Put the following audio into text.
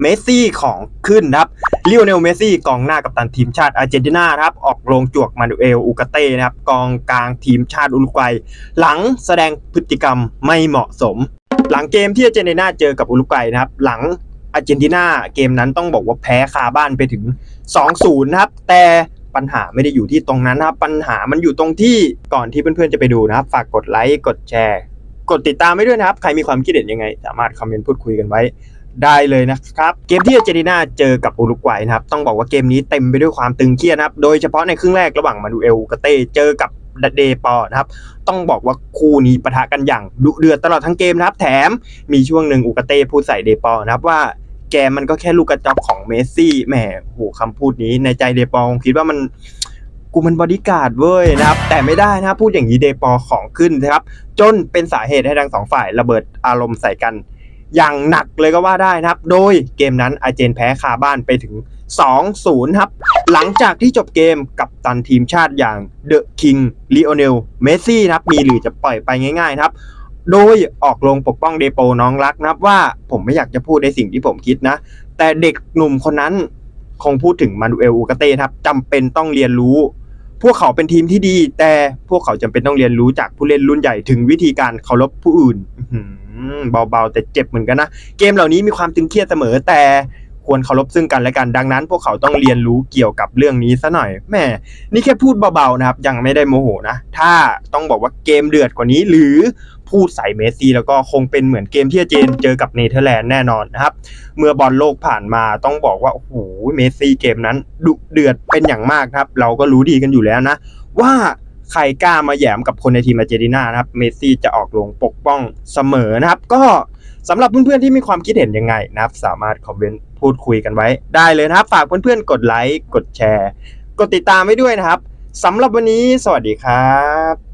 เมสซี่ของขึ้นครับลิโอเนลเมสซี่กองหน้ากัปตันทีมชาติอาร์เจนตินาครับออกโรงจวกมานูเอลอูกาเต้นะครับกองกลางทีมชาติอุรุกวัย หลังแสดงพฤติกรรมไม่เหมาะสม หลังเกมที่อาร์เจนตินาเจอกับอุรุกวัยนะครับหลังอาร์เจนตินาเกมนั้นต้องบอกว่าแพ้คาบ้านไปถึง 2-0นะครับแต่ปัญหาไม่ได้อยู่ที่ตรงนั้นนะครับ ปัญหามันอยู่ตรงที่ก่อนที่เพื่อนๆจะไปดูนะครับ ฝากกดไลค์ กดแชร์ กดติดตามไว้ด้วยนะครับ ใครมีความคิดเห็นยังไง สามารถคอมเมนต์พูดคุยกันไว้ ได้เลยนะครับ เกมที่อาร์เจนตินาเจอกับอุรุกวัยนะครับ ต้องบอกว่าเกมนี้เต็มไปด้วยความตึงเครียดนะครับ โดยเฉพาะในครึ่งแรกระหว่างมานูเอลกาเต้เจอกับเดปอนะครับ ต้องบอกว่าคู่นี้ปะทะกันอย่างดุเดือดตลอดทั้งเกมนะครับ แถมมีช่วงหนึ่งอุกาเต้พูดใส่เดปอนะครับว่าแกมันก็แค่ลูกกระจอกของเมสซี่แหมโหคำพูดนี้ในใจเดปอคงคิดว่ามันกูมันบอดี้การ์ดเว้ยนะครับ แต่ไม่ได้นะพูดอย่างนี้เดปอของขึ้นนะครับ จนเป็นสาเหตุให้ทั้งสองฝ่ายระเบิดอารมณ์ใส่กัน อย่างหนักเลยก็ว่าได้นะครับ โดยเกมนั้นอาเจนแพ้คาบ้านไปถึง 2-0 ครับ หลังจากที่จบเกมกับตันทีมชาติอย่างเดอะคิงลีโอเนลเมสซี่นะครับ มีหรือจะปล่อยไปง่ายๆนะครับ โดยออกลงปกป้องเดโปน้องรักนะครับว่าผมไม่อยากจะพูดในสิ่งที่ผมคิดนะ แต่เด็กหนุ่มคนนั้นคงพูดถึงมานูเอลอูกาเต้ครับจำเป็นต้องเรียนรู้ พวกเขาเป็นทีมที่ดี แต่พวกเขาจำเป็นต้องเรียนรู้จากผู้เล่นรุ่นใหญ่ถึงวิธีการเคารพผู้อื่น เบาๆ แต่เจ็บเหมือนกันนะ เกมเหล่านี้มีความตึงเครียดเสมอแต่ควรเคารพซึ่งกันและกันดังนั้น พวกเขาต้องเรียนรู้เกี่ยวกับเรื่องนี้ซะหน่อยแม่นี่แค่พูดเบาๆนะครับ ยังไม่ได้โมโหนะ ถ้าต้องบอกว่าเกมเดือดกว่านี้ หรือพูดใส่เมสซี่แล้วก็คงเป็นเหมือนเกมที่เจนเจอกับเนเธอร์แลนด์แน่นอนนะครับ เมื่อบอลโลกผ่านมาต้องบอกว่าโอ้โหเมสซี่เกมนั้นดุเดือดเป็นอย่างมากครับ เราก็รู้ดีกันอยู่แล้วนะ ว่า ใครกล้ามาแยมกับคนในทีมอาร์เจนตินานะครับเมสซี่จะออกลงปกป้องเสมอนะครับ ก็สำหรับเพื่อนๆที่มีความคิดเห็นยังไงนะครับ สามารถคอมเมนต์พูดคุยกันไว้ ได้เลยนะครับ ฝากเพื่อนๆกดไลค์กดแชร์ กดติดตามไว้ด้วยนะครับสำหรับวันนี้ สวัสดีครับ